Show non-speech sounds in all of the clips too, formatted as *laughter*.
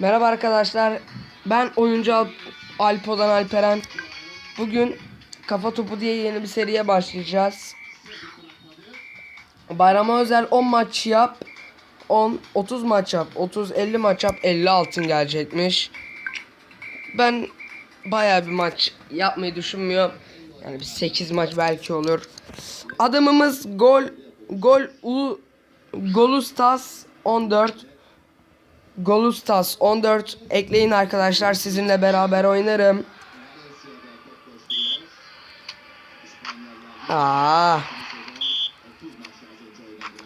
Merhaba arkadaşlar. Ben oyuncu Alp, Alpo'dan Alperen. Bugün Kafa Topu diye yeni bir seriye başlayacağız. Bayrama özel 10 maç yap. 10 30 maç yap. 30 50 maç yap. 50 altın gelecekmiş. Ben bayağı bir maç yapmayı düşünmüyorum. Yani bir 8 maç belki olur. Adamımız gol gol u Golustas 14 Golustas 14 ekleyin arkadaşlar sizinle beraber oynarım. Aa.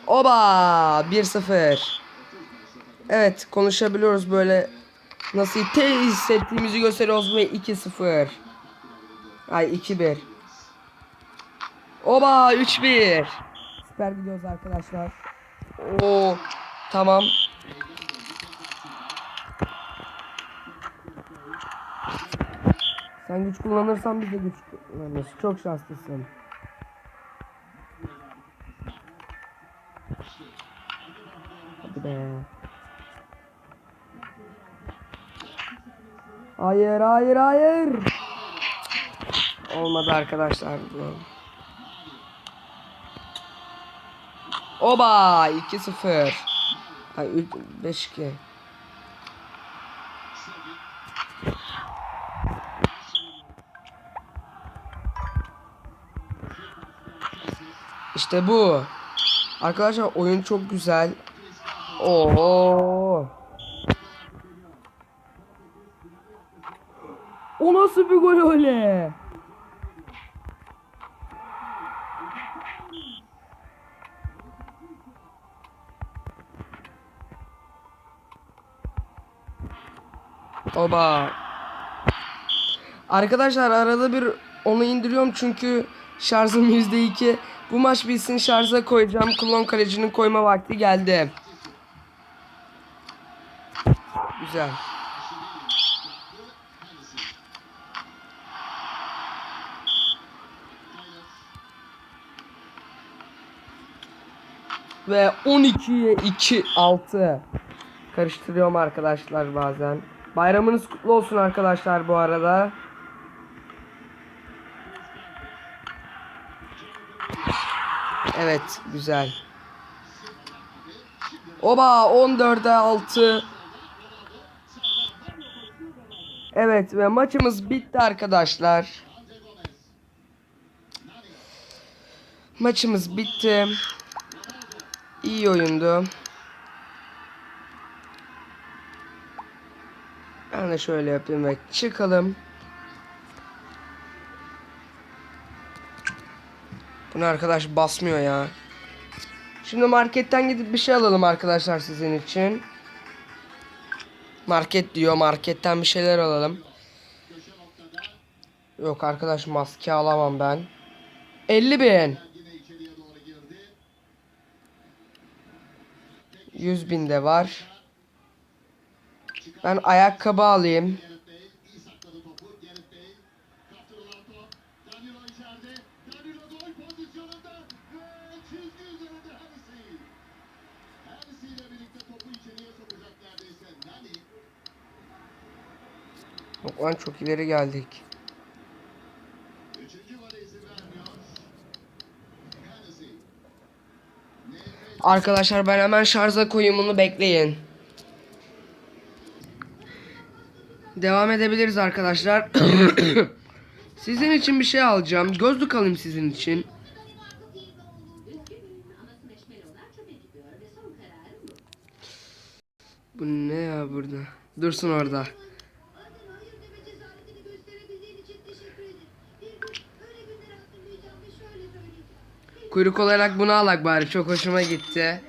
Oba 1-0. Evet konuşabiliyoruz böyle nasıl hissettiğimizi gösteriyoruz ve 2-0. Ay 2-1. Oba 3-1. Süper gidiyoruz arkadaşlar. Oo tamam. Sen güç kullanırsan biz de güç kullanırız. Çok şanslısın. Hadi be. Hayır hayır hayır. Olmadı arkadaşlar. Oba 2-0. Ay 5-2. İşte bu. Arkadaşlar oyun çok güzel. Oo. O nasıl bir gol öyle? Oba. Arkadaşlar arada bir onu indiriyorum çünkü şarjım %2. Bu maç bitsin şarja koyacağım. Klon kalecinin koyma vakti geldi. Güzel. Ve 12'ye 2 6 karıştırıyorum arkadaşlar bazen. Bayramınız kutlu olsun arkadaşlar bu arada. Evet güzel. Oba 14'e 6. Evet ve maçımız bitti arkadaşlar. Maçımız bitti. İyi oyundu. Ben de şöyle yapayım ve çıkalım. Arkadaş basmıyor ya. Şimdi marketten gidip bir şey alalım arkadaşlar sizin için. Market diyor marketten bir şeyler alalım. Yok arkadaş maske alamam ben. 50 bin. 100 bin de var. Ben ayakkabı alayım. Yok lan çok ileri geldik. Arkadaşlar ben hemen şarja koyayım bunu bekleyin. Devam edebiliriz arkadaşlar. *coughs* sizin için bir şey alacağım. Gözlük alayım sizin için. Bu ne ya burada? Dursun orada. Kuyruk olarak bunu alak bari. Çok hoşuma gitti.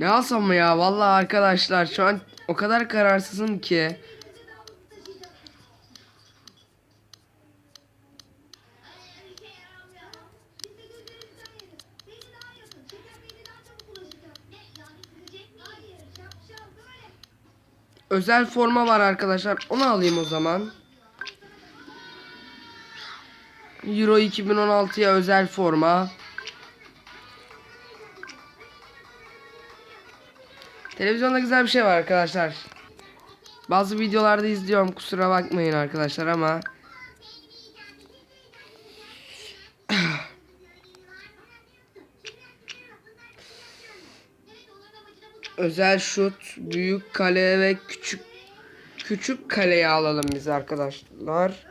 Ne alsam mı ya? Vallahi arkadaşlar şu an o kadar kararsızım ki. Özel forma var arkadaşlar. Onu alayım o zaman. Euro 2016'ya özel forma. Televizyonda güzel bir şey var arkadaşlar. Bazı videolarda izliyorum kusura bakmayın arkadaşlar ama *coughs* özel şut, büyük kale ve küçük küçük kaleyi alalım biz arkadaşlar.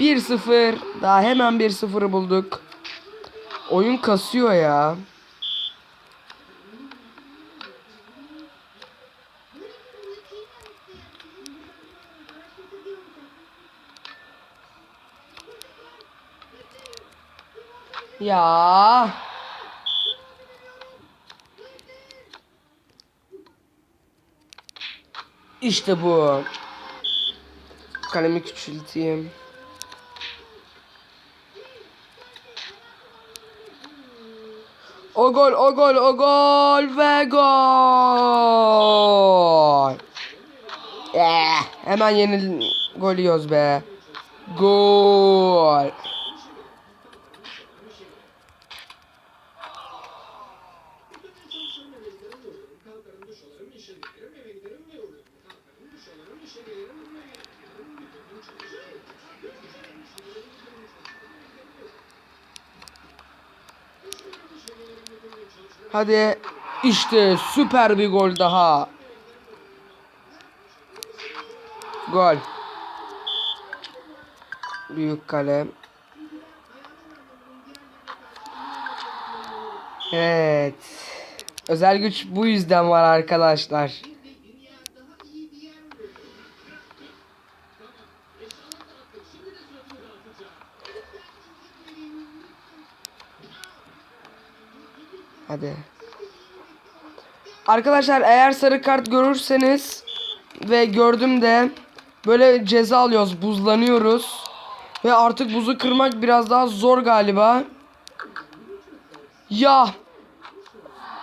Bir sıfır. Daha hemen bir sıfırı bulduk. Oyun kasıyor ya. Ya. İşte bu. Kalemi küçülteyim. O gol, o gol, o gol ve gol. Eh, hemen yeni gol yiyoruz be. Gol. Hadi işte süper bir gol daha. Gol. Büyük kale. Evet. Özel güç bu yüzden var arkadaşlar. Hadi. Arkadaşlar eğer sarı kart görürseniz ve gördüm de böyle ceza alıyoruz, buzlanıyoruz. Ve artık buzu kırmak biraz daha zor galiba. Ya.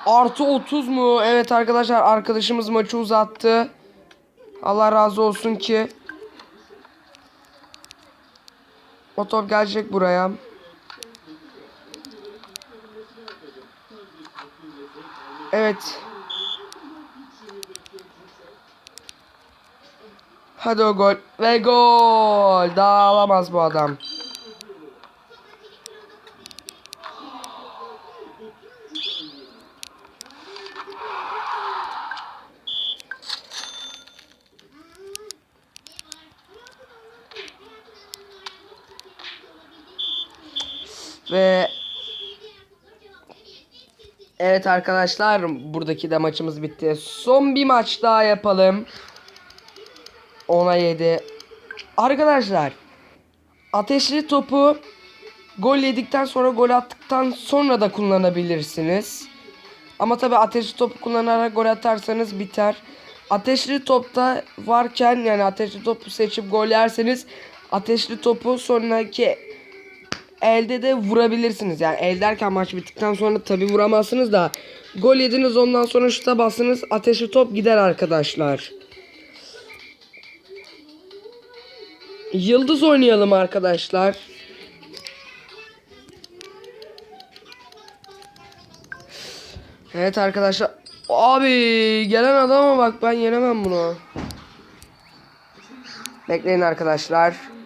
Artı 30 mu? Evet arkadaşlar arkadaşımız maçı uzattı. Allah razı olsun ki. O top gelecek buraya. Evet. Hadi o gol. Ve gol. Daha alamaz bu adam. Ve Evet arkadaşlar buradaki de maçımız bitti. Son bir maç daha yapalım. 10'a 7. Arkadaşlar ateşli topu gol yedikten sonra gol attıktan sonra da kullanabilirsiniz. Ama tabi ateşli topu kullanarak gol atarsanız biter. Ateşli topta varken yani ateşli topu seçip gol yerseniz ateşli topu sonraki elde de vurabilirsiniz. Yani el derken maç bittikten sonra tabi vuramazsınız da gol yediniz ondan sonra şuta bastınız ateşli top gider arkadaşlar. Yıldız oynayalım arkadaşlar. Evet arkadaşlar. Abi gelen adama bak ben yenemem bunu. Bekleyin arkadaşlar.